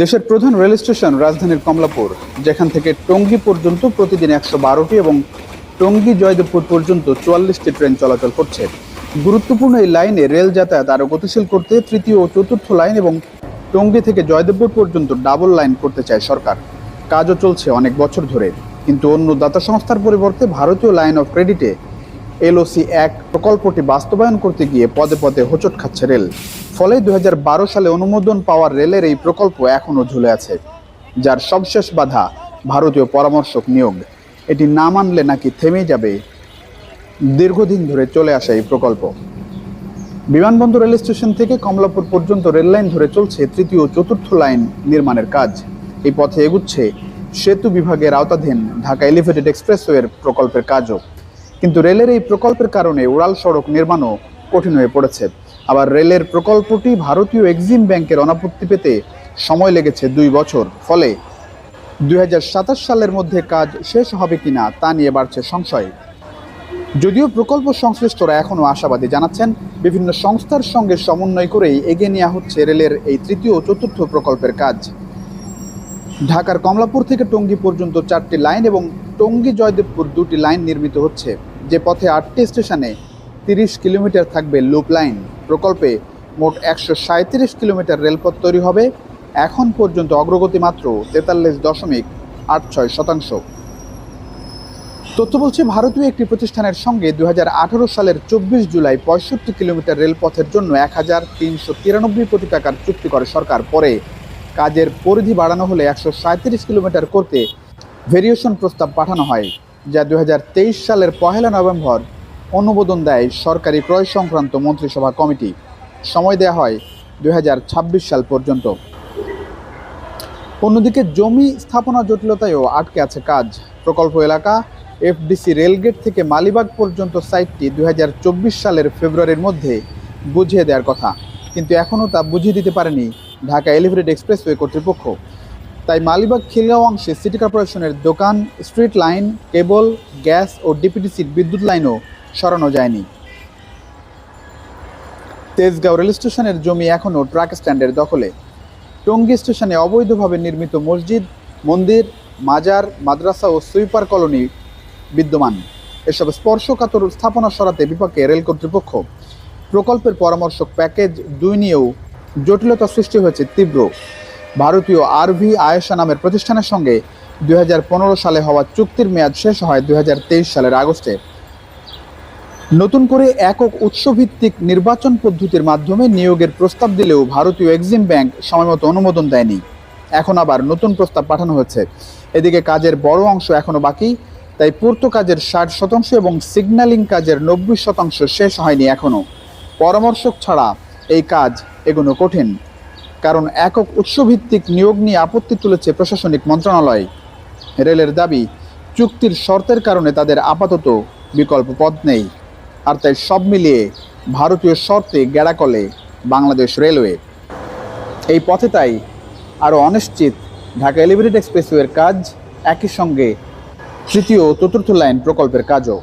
দেশের প্রধান rail station রাজধানীর কমলাপুর, যেখান থেকে টঙ্গী পর্যন্ত প্রতিদিন একশো বারোটি এবং টঙ্গী জয়দেবপুর পর্যন্ত চুয়াল্লিশটি ট্রেন চলাচল করছে। গুরুত্বপূর্ণ এই লাইনে রেল যাতায়াত আরও গতিশীল করতে তৃতীয় ও চতুর্থ লাইন এবং টঙ্গী থেকে জয়দেবপুর পর্যন্ত ডাবল লাইন করতে চায় সরকার। কাজও চলছে অনেক বছর ধরে, কিন্তু অন্য দাতা সংস্থার পরিবর্তে ভারতীয় লাইন অফ ক্রেডিটে এলওসি এক প্রকল্পটি বাস্তবায়ন করতে গিয়ে পদে পদে হোঁচট খাচ্ছে রেল। ফলে দুই হাজার বারো সালে অনুমোদন পাওয়ার রেলের এই প্রকল্প এখনও ঝুলে আছে, যার সবশেষ বাধা ভারতীয় পরামর্শক নিয়োগ। এটি না মানলে নাকি থেমে যাবে দীর্ঘদিন ধরে চলে আসা এই প্রকল্প। বিমানবন্দর রেল স্টেশন থেকে কমলাপুর পর্যন্ত রেল লাইন ধরে চলছে তৃতীয় চতুর্থ লাইন নির্মাণের কাজ। এই পথে এগুচ্ছে সেতু বিভাগের আওতাধীন ঢাকা এলিভেটেড এক্সপ্রেসওয়ের প্রকল্পের কাজও। কিন্তু রেলের এই প্রকল্পের কারণে উড়াল সড়ক নির্মাণও কঠিন হয়ে পড়েছে। আবার রেলের প্রকল্পটি ভারতীয় এক্সিম ব্যাংকের অনাপত্তি পেতে সময় লেগেছে দুই বছর। ফলে দুই হাজার সাতাশ সালের মধ্যে কাজ শেষ হবে কিনা তা নিয়ে বাড়ছে সংশয়। যদিও প্রকল্প সংশ্লিষ্টরা এখনও আশাবাদী জানাচ্ছেন, বিভিন্ন সংস্থার সঙ্গে সমন্বয় করেই এগিয়ে নেওয়া হচ্ছে রেলের এই তৃতীয় ও চতুর্থ প্রকল্পের কাজ। ঢাকার কমলাপুর থেকে টঙ্গী পর্যন্ত চারটি লাইন এবং টঙ্গী জয়দেবপুর দুটি লাইন নির্মিত হচ্ছে। যে পথে আটটি স্টেশনে তিরিশ কিলোমিটার থাকবে লুপ লাইন। প্রকল্পে মোট একশো সাঁত্রিশ কিলোমিটার রেলপথ তৈরি হবে। এখন পর্যন্ত অগ্রগতি মাত্র তেতাল্লিশ দশমিক আট ছয় শতাংশ। তথ্য বলছে, ভারতীয় একটি প্রতিষ্ঠানের সঙ্গে দু হাজার আঠারো সালের চব্বিশ জুলাই পঁয়ষট্টি কিলোমিটার রেলপথের জন্য এক হাজার তিনশো তিরানব্বই কোটি টাকার চুক্তি করে সরকার। পরে কাজের পরিধি বাড়ানো হলে একশো কিলোমিটার করতে ভেরিয়েশন প্রস্তাব পাঠানো হয়। যা দুই হাজার তেইশ সালের পহেলা নভেম্বর অনুমোদন দেয় সরকারি ক্রয় সংক্রান্ত মন্ত্রিসভা কমিটি। সময় দেওয়া হয় দুই হাজার ছাব্বিশ সাল পর্যন্ত। অন্যদিকে জমি স্থাপনা জটিলতায়ও আটকে আছে কাজ। প্রকল্প এলাকা এফডিসি রেলগেট থেকে মালিবাগ পর্যন্ত সাইটটি দুই হাজার চব্বিশ সালের ফেব্রুয়ারির মধ্যে বুঝিয়ে দেওয়ার কথা। কিন্তু এখনও তা বুঝিয়ে দিতে পারেনি ঢাকা এলিভেটেড এক্সপ্রেসওয়ে কর্তৃপক্ষ। তাই মালিবাগ খিলগাঁও অংশে সিটি কর্পোরেশনের দোকান, স্ট্রিট লাইন, কেবল, গ্যাস ও ডিপিডিসির বিদ্যুৎ লাইনও সরানো যায়নি। তেজগাঁও রেল স্টেশনের জমি এখনও ট্রাক স্ট্যান্ডের দখলে। টঙ্গী স্টেশনে অবৈধভাবে নির্মিত মসজিদ, মন্দির, মাজার, মাদ্রাসা ও সুইপার কলোনি বিদ্যমান। এসব স্পর্শকাতর স্থাপনা সরাতে বিপক্ষে রেল কর্তৃপক্ষ। প্রকল্পের পরামর্শক প্যাকেজ দুই নিয়েও জটিলতা সৃষ্টি হয়েছে তীব্র। ভারতীয় আরভি আয়েশা নামের প্রতিষ্ঠানের সঙ্গে দু হাজার পনেরো সালে হওয়া চুক্তির মেয়াদ শেষ হয় দু হাজার তেইশ সালের আগস্টে। নতুন করে একক উৎসভিত্তিক নির্বাচন পদ্ধতির মাধ্যমে নিয়োগের প্রস্তাব দিলেও ভারতীয় এক্সিম ব্যাংক সময়মতো অনুমোদন দেয়নি। এখন আবার নতুন প্রস্তাব পাঠানো হয়েছে। এদিকে কাজের বড় অংশ এখনও বাকি, তাই পূর্ত কাজের ষাট শতাংশ এবং সিগন্যালিং কাজের নব্বই শতাংশ শেষ হয়নি এখনও পরামর্শক ছাড়া এই কাজ এগোনো কঠিন। কারণ একক উৎসভিত্তিক নিয়োগ নিয়ে আপত্তি তুলেছে প্রশাসনিক মন্ত্রণালয়। রেলের দাবি, চুক্তির শর্তের কারণে তাদের আপাতত বিকল্প পথ নেই। আর তাই সব মিলিয়ে ভারতীয় শর্তে গেড়াকলে বাংলাদেশ রেলওয়ে। এই পথে তাই আরও অনিশ্চিত ঢাকা এলিভেটেড এক্সপ্রেসওয়ের কাজ একই সঙ্গে তৃতীয় ও চতুর্থ লাইন প্রকল্পের কাজও।